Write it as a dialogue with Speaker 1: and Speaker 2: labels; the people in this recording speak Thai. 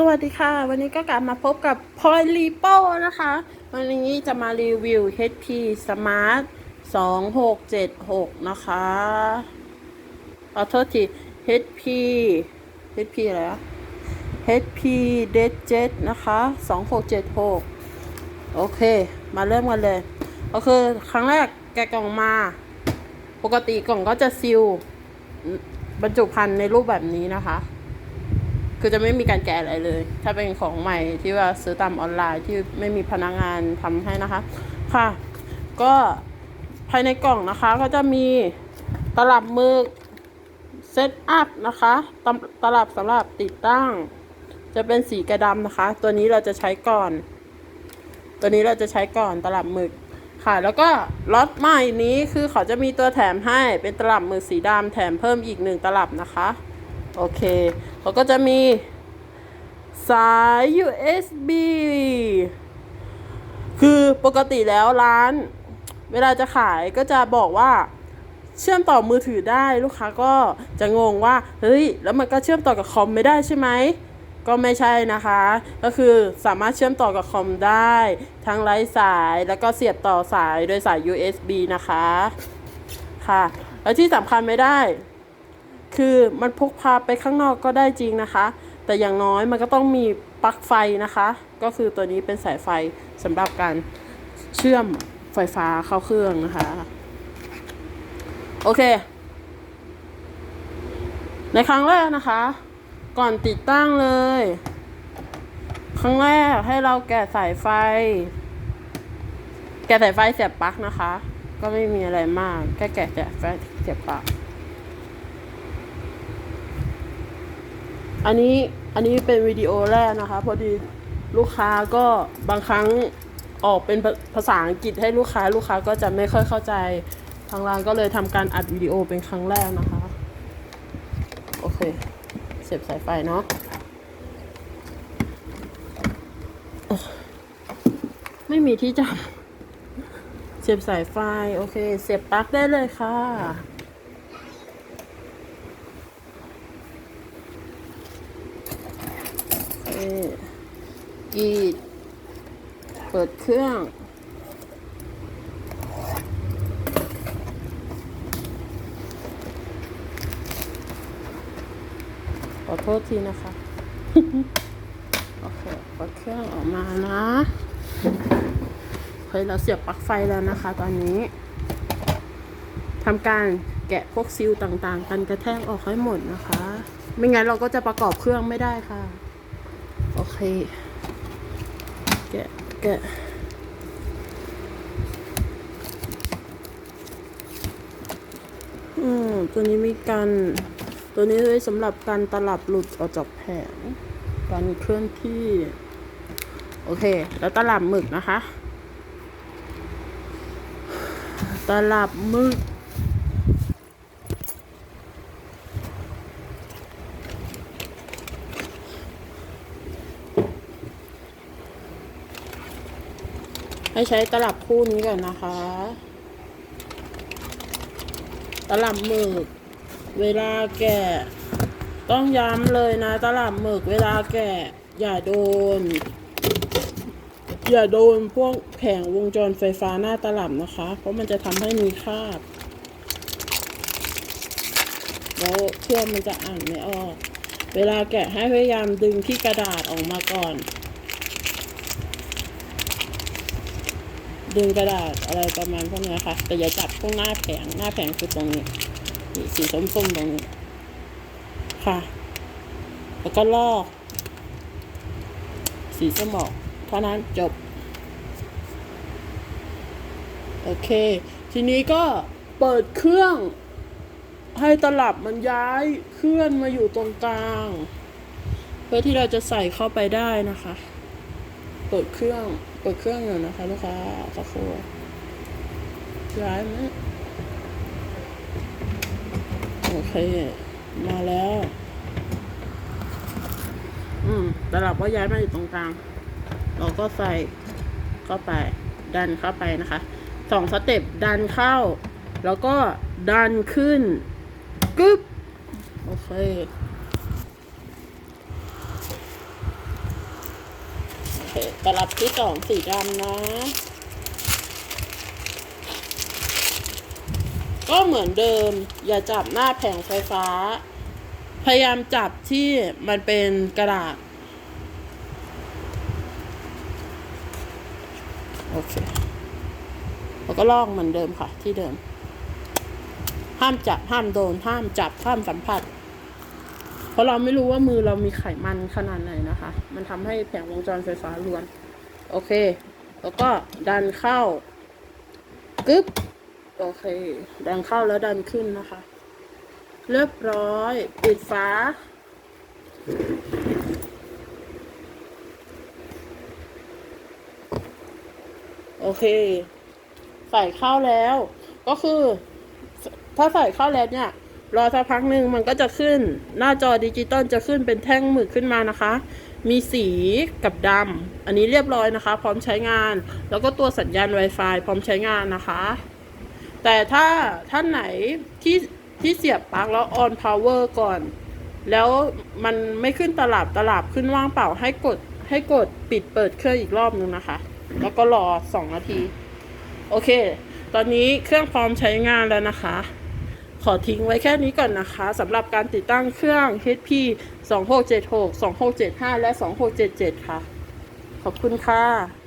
Speaker 1: สวัสดีค่ะ วันนี้ก็กลับมาพบกับพอยลีโปนะคะ วันนี้จะมารีวิว HP Smart 2676 นะคะ ขอโทษที HP HP อะไรอะ HP d e j e t นะคะ 2676 โอเค มาเริ่มกันเลย ก็คือครั้งแรกแกะกล่องมา ปกติกล่องก็จะซิลบรรจุภัณฑ์ในรูปแบบนี้นะคะ คือจะไม่มีการแกะอะไรเลย ถ้าเป็นของใหม่ที่ว่าซื้อตามออนไลน์ที่ไม่มีพนักงานทำให้นะคะ ค่ะ ก็ภายในกล่องนะคะก็จะมีตลับมือเซตอัพนะคะตตลับสำหรับติดตั้ง จะเป็นสีกระดำนะคะ ตัวนี้เราจะใช้ก่อน ตัวนี้เราจะใช้ก่อนตลับหมึกค่ะ แล้วก็ล็อตใหม่นี้คือเขาจะมีตัวแถมให้เป็นตลับหมึกสีดำแถมเพิ่มอีกหนึ่งตลับนะคะ โอเคเขาก็จะมีสาย USB คือปกติแล้วร้าน เวลาจะขายก็จะบอกว่าเชื่อมต่อมือถือได้ลูกค้าก็จะงงว่าเฮ้ยแล้วมันก็เชื่อมต่อกับคอมไม่ได้ใช่ไหมก็ไม่ใช่นะคะ ก็คือสามารถเชื่อมต่อกับคอมได้ ทั้งไร้สายแล้วก็เสียบต่อสายโดยสาย USB นะคะ ค่ะ แล้วที่สำคัญไม่ได้ คือมันพกพาไปข้างนอกก็ได้จริงนะคะ แต่อย่างน้อยมันก็ต้องมีปลั๊กไฟนะคะ ก็คือตัวนี้เป็นสายไฟสำหรับการเชื่อมไฟฟ้าเข้าเครื่องนะคะ โอเค ในครั้งแรกนะคะ ก่อนติดตั้งเลย ครั้งแรกให้เราแกะสายไฟ แกะสายไฟเสียบปลั๊กนะคะ ก็ไม่มีอะไรมาก แค่แกะสายไฟเสียบปลั๊ก อันนี้อันนี้เป็นวิดีโอแรกนะคะ พอดีลูกค้าก็บางครั้งออกเป็นภาษาอังกฤษให้ลูกค้าลูกค้าก็จะไม่ค่อยเข้าใจทางร้านก็เลยทำการอัดวิดีโอเป็นครั้งแรกนะคะ โอเค เสียบสายไฟเนาะไม่มีที่จับเสียบสายไฟ โอเค เสียบปลั๊กได้เลยค่ะ เอ่อ กรีด เปิดเครื่อง ขอโทษทีนะคะ โอเคเปิดเครื่องออกมานะเฮ้ยเราเสียบปลั๊กไฟแล้วนะคะ ตอนนี้ทำการแกะพวกซิลต่างๆ กันกระแทกออกให้หมดนะคะ ไม่งั้นเราก็จะประกอบเครื่องไม่ได้ค่ะโอ เค แกะแกะอืมตัวนี้มีกันตัวนี้ไว้สำหรับการตลับหลุดออกจากแผง การเคลื่อนที่ โอเค แล้วตลับหมึกนะคะ ตลับหมึก ให้ใช้ตลับคู่นี้ก่อนนะคะ ตลับหมึก เวลาแกะ ต้องย้ำเลยนะ ตลับหมึก เวลาแกะ อย่าโดน อย่าโดนพวกแผงวงจรไฟฟ้าหน้าตลับนะคะ เพราะมันจะทำให้มีคราบ แล้วเครื่องมันจะอ่านไม่ออก เวลาแกะให้พยายามดึงที่กระดาษออกมาก่อน ดึงกระดาษอะไรประมาณพวกนี้ค่ะ แต่อย่าจับพวกหน้าแผงหน้าแผงคือตรงนี้สีส้มๆตรงนี้ ค่ะ แล้วก็ลอก สีสมอกเท่านั้นจบ โอเค ทีนี้ก็เปิดเครื่อง ให้ตลับมันย้ายเคลื่อนมาอยู่ตรงกลาง เพื่อที่เราจะใส่เข้าไปได้นะคะ เปิดเครื่อง เปิดเครื่องอยู่นะคะลูกค้าสักครู่ย้ายไหมโอเค มาแล้ว อืมตลับก็ย้ายมาอยู่ตรงกลาง เราก็ใส่เข้าไป ดันเข้าไปนะคะ สองสเต็ปดันเข้า แล้วก็ดันขึ้นกึ๊บ โอเค ตลับที่สองสีดำนะ ก็เหมือนเดิม อย่าจับหน้าแผงไฟฟ้า พยายามจับที่มันเป็นกระดาษ โอเค แล้วก็ลอกเหมือนเดิมค่ะที่เดิม ห้ามจับห้ามโดน ห้ามจับ ห้ามสัมผัส ราะเราไม่รู้ว่ามือเรามีไขมันขนาดไหนนะคะ มันทำให้แผงวงจรไฟฟ้าล้วน โอเค แล้วก็ดันเข้ากึ๊บโอเค ดันเข้าแล้วดันขึ้นนะคะ เรียบร้อย ปิดฝาโอเค ใส่เข้าแล้ว ก็คือ ถ้าใส่เข้าแล้วเนี่ย รอสักพักหนึ่งมันก็จะขึ้น หน้าจอดิจิตอลจะขึ้นเป็นแท่งหมึกขึ้นมานะคะ มีสีกับดำอันนี้เรียบร้อยนะคะ พร้อมใช้งาน แล้วก็ตัวสัญญาณ Wi-Fi พร้อมใช้งานนะคะ แต่ถ้าท่านไหนที่ที่เสียบปลั๊กแล้ว on power ก่อน แล้วมันไม่ขึ้นตลับตลับขึ้นว่างเปล่าให้กดให้กดปิดเปิดเครื่องอีกรอบนึงนะคะ แล้วก็รอ 2 นาที โอเค ตอนนี้เครื่องพร้อมใช้งานแล้วนะคะ ขอทิ้งไว้แค่นี้ก่อนนะคะสำหรับการติดตั้งเครื่อง HP 2676 2675 และ 2677 ค่ะ ขอบคุณค่ะ